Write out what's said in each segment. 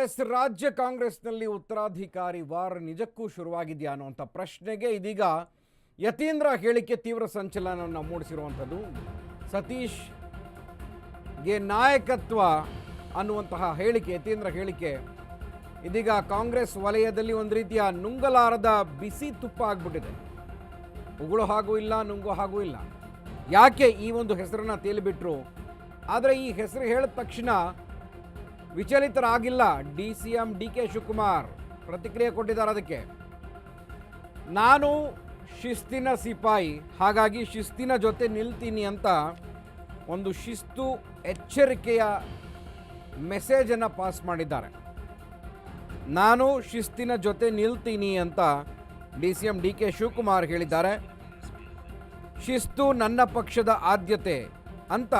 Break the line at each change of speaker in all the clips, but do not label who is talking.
S, ರಾಜ್ಯ ಕಾಂಗ್ರೆಸ್ನಲ್ಲಿ ಉತ್ತರಾಧಿಕಾರಿ ವಾರ ನಿಜಕ್ಕೂ ಶುರುವಾಗಿದೆಯಾ ಅನ್ನುವಂಥ ಪ್ರಶ್ನೆಗೆ ಇದೀಗ ಯತೀಂದ್ರ ಹೇಳಿಕೆ ತೀವ್ರ ಸಂಚಲನವನ್ನು ಮೂಡಿಸಿರುವಂಥದ್ದು. ಸತೀಶ್ಗೆ ನಾಯಕತ್ವ ಅನ್ನುವಂತಹ ಹೇಳಿಕೆ, ಯತೀಂದ್ರ ಹೇಳಿಕೆ. ಇದೀಗ ಕಾಂಗ್ರೆಸ್ ವಲಯದಲ್ಲಿ ಒಂದು ರೀತಿಯ ನುಂಗಲಾರದ ಬಿಸಿ ತುಪ್ಪ ಆಗ್ಬಿಟ್ಟಿದೆ. ಉಗುಳು ಹಾಗೂ ಇಲ್ಲ, ನುಂಗು ಹಾಗೂ ಇಲ್ಲ. ಯಾಕೆ ಈ ಒಂದು ಹೆಸರನ್ನು ತೇಲಿಬಿಟ್ರು? ಆದರೆ ಈ ಹೆಸರು ಹೇಳಿದ ತಕ್ಷಣ ವಿಚಲಿತರಾಗಿಲ್ಲ D C M D K Shivakumar. ಪ್ರತಿಕ್ರಿಯೆ ಕೊಟ್ಟಿದ್ದಾರೆ ಅದಕ್ಕೆ. ನಾನು ಶಿಸ್ತಿನ ಸಿಪಾಯಿ, ಹಾಗಾಗಿ ಶಿಸ್ತಿನ ಜೊತೆ ನಿಲ್ತೀನಿ ಅಂತ ಒಂದು ಶಿಸ್ತು ಎಚ್ಚರಿಕೆಯ ಮೆಸೇಜನ್ನು ಪಾಸ್ ಮಾಡಿದ್ದಾರೆ. ನಾನು ಶಿಸ್ತಿನ ಜೊತೆ ನಿಲ್ತೀನಿ ಅಂತ D C M D K Shivakumar ಹೇಳಿದ್ದಾರೆ. ಶಿಸ್ತು ನನ್ನ ಪಕ್ಷದ ಆದ್ಯತೆ ಅಂತ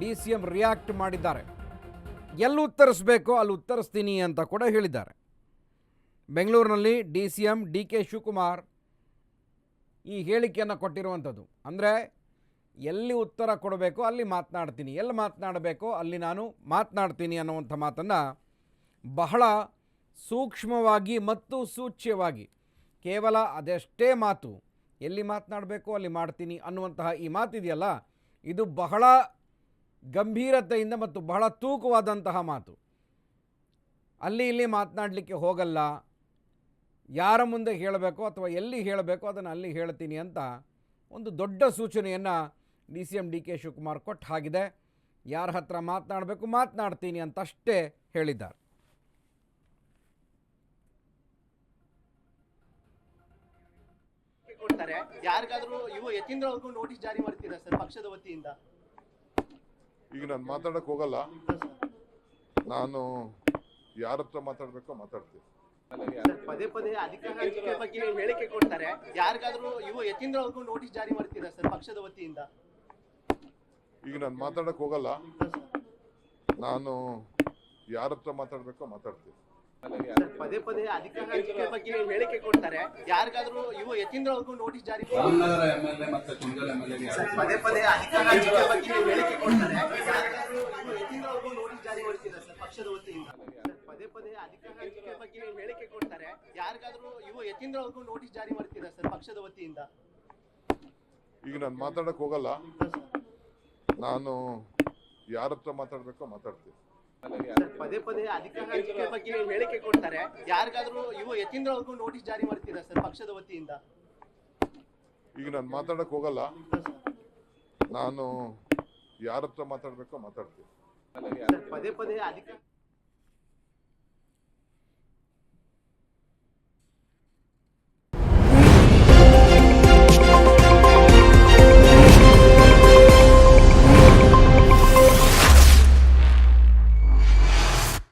ಡಿ ಸಿ ಎಂ ರಿಯಾಕ್ಟ್ ಮಾಡಿದ್ದಾರೆ. ಎಲ್ಲಿ ಉತ್ತರಿಸಬೇಕೋ ಅಲ್ಲಿ ಉತ್ತರಿಸ್ತೀನಿ ಅಂತ ಕೂಡ ಹೇಳಿದ್ದಾರೆ. ಬೆಂಗಳೂರಿನಲ್ಲಿ D C M, D K Shivakumar ಈ ಹೇಳಿಕೆಯನ್ನು ಕೊಟ್ಟಿರುವಂಥದ್ದು. ಅಂದರೆ ಎಲ್ಲಿ ಉತ್ತರ ಕೊಡಬೇಕೋ ಅಲ್ಲಿ ಮಾತನಾಡ್ತೀನಿ. ಎಲ್ಲಿ ಮಾತನಾಡಬೇಕೋ ಅಲ್ಲಿ ನಾನು ಮಾತನಾಡ್ತೀನಿ ಅನ್ನುವಂಥ ಮಾತನ್ನು ಬಹಳ ಸೂಕ್ಷ್ಮವಾಗಿ ಮತ್ತು ಸೂಚ್ಯವಾಗಿ ಕೇವಲ ಅದೆಷ್ಟೇ ಮಾತು ಎಲ್ಲಿ ಮಾತನಾಡಬೇಕೋ ಅಲ್ಲಿ ಮಾಡ್ತೀನಿ ಅನ್ನುವಂತಹ ಈ ಮಾತಿದೆಯಲ್ಲ, ಇದು ಬಹಳ ಗಂಭೀರತೆಯಿಂದ ಮತ್ತು ಬಹಳ ತೂಕವಾದಂತಹ ಮಾತು. ಅಲ್ಲಿ ಇಲ್ಲಿ ಮಾತನಾಡಲಿಕ್ಕೆ ಹೋಗಲ್ಲ. ಯಾರ ಮುಂದೆ ಹೇಳಬೇಕು ಅಥವಾ ಎಲ್ಲಿ ಹೇಳಬೇಕು ಅದನ್ನು ಅಲ್ಲಿ ಹೇಳ್ತೀನಿ ಅಂತ ಒಂದು ದೊಡ್ಡ ಸೂಚನೆಯನ್ನು D C M D K Shivakumar ಕೊಟ್ಟು ಹಾಗಿದೆ. ಯಾರ ಹತ್ರ ಮಾತನಾಡಬೇಕು ಮಾತನಾಡ್ತೀನಿ ಅಂತ ಅಷ್ಟೇ ಹೇಳಿದ್ದಾರೆ
ಯಾರಿಗಾದ್ರೂ ಇವು ಯತೀಂದ್ರ ಅವ್ರಿಗೂ ನೋಟಿಸ್ ಜಾರಿ ಮಾಡ್ತೀರಾ ಸರ್ ಪಕ್ಷದ ವತಿಯಿಂದ?
ಈಗ ನಾನು ಮಾತಾಡಕ್ ಹೋಗಲ್ಲ. ನಾನು ಯಾರ ಹತ್ರ ಮಾತಾಡ್ಬೇಕೋ ಮಾತಾಡ್ತೀನಿ.
ಪದೇ ಪದೇ ಅಧಿಕಾರ ಹಂಚಿಕೆ ಬಗ್ಗೆ ಹೇಳಿಕೆ ಕೊಡ್ತಾರೆ. ಯಾರಿಗಾದ್ರೂ ಇವು ಯತೀಂದ್ರ ಅವ್ರಿಗೂ ನೋಟಿಸ್ ಜಾರಿ ಮಾಡ್ತೀರಾ ಸರ್ ಪಕ್ಷದ ವತಿಯಿಂದ?
ಈಗ ನಾನು ಮಾತಾಡಕ್ ಹೋಗಲ್ಲ. ನಾನು ಯಾರ ಹತ್ರ ಮಾತಾಡ್ಬೇಕೋ ಮಾತಾಡ್ತೀನಿ.
ಸರ್, ಪದೇ ಪದೇ ಅಧಿಕಾರ ಹಂಚಿಕೆ ಬಗ್ಗೆ ಹೇಳಿಕೆ ಕೊಡ್ತಾರೆ. ಯಾರಿಗಾದ್ರೂ ಇವು ಯತೀಂದ್ರ ಅವ್ರಿಗೂ ನೋಟಿಸ್ ಜಾರಿ
ರಾಮನಗರ ಎಂಎಲ್ಎ ಮತ್ತೆ ಕುಂದಲ್
ಸರ್, ಪದೇ ಪದೇ ಅಧಿಕಾರ ಹಂಚಿಕೆ ಬಗ್ಗೆ ಹೇಳಿಕೆ ಕೊಡ್ತಾರೆ ಯಾರಿಗಾದ್ರೂ ಇವು ಯತೀಂದ್ರ ಅವ್ರಿಗೂ ನೋಟಿಸ್ ಜಾರಿ ಮಾಡ್ತೀರಾ ಸರ್ ಪಕ್ಷದ ವತಿಯಿಂದ ಸರ್, ಪದೇ ಪದೇ ಅಧಿಕಾರ ಹಂಚಿಕೆ ಬಗ್ಗೆ ಹೇಳಿಕೆ ಕೊಡ್ತಾರೆ? ಯಾರಿಗಾದ್ರೂ ಇವು ಯತೀಂದ್ರ ಅವ್ರಿಗೂ ನೋಟಿಸ್ ಜಾರಿ ಮಾಡ್ತೀರಾ ಸರ್ ಪಕ್ಷದ ವತಿಯಿಂದ?
ಈಗ ನಾನು ಮಾತಾಡಕ್ ಹೋಗಲ್ಲ. ನಾನು ಯಾರ ಹತ್ರ ಮಾತಾಡ್ಬೇಕೋ ಮಾತಾಡ್ತೀನಿ.
ಪದೇ ಪದೇ ಅಧಿಕಾರ ಹಂಚಿಕೆ ಬಗ್ಗೆ ಹೇಳಿಕೆ ಕೊಡ್ತಾರೆ? ಯಾರಿಗಾದ್ರೂ ಇವು ಯತೀಂದ್ರ ಅವ್ರಿಗೂ ನೋಟಿಸ್ ಜಾರಿ ಮಾಡ್ತೀರಾ ಸರ್ ಪಕ್ಷದ ವತಿಯಿಂದ?
ಈಗ ನಾನು ಮಾತಾಡಕ್ ಹೋಗಲ್ಲ. ನಾನು ಯಾರ ಹತ್ರ ಮಾತಾಡ್ಬೇಕೋ ಮಾತಾಡ್ತೀನಿ.
ಪದೇ ಪದೇ ಅಧಿಕಾರ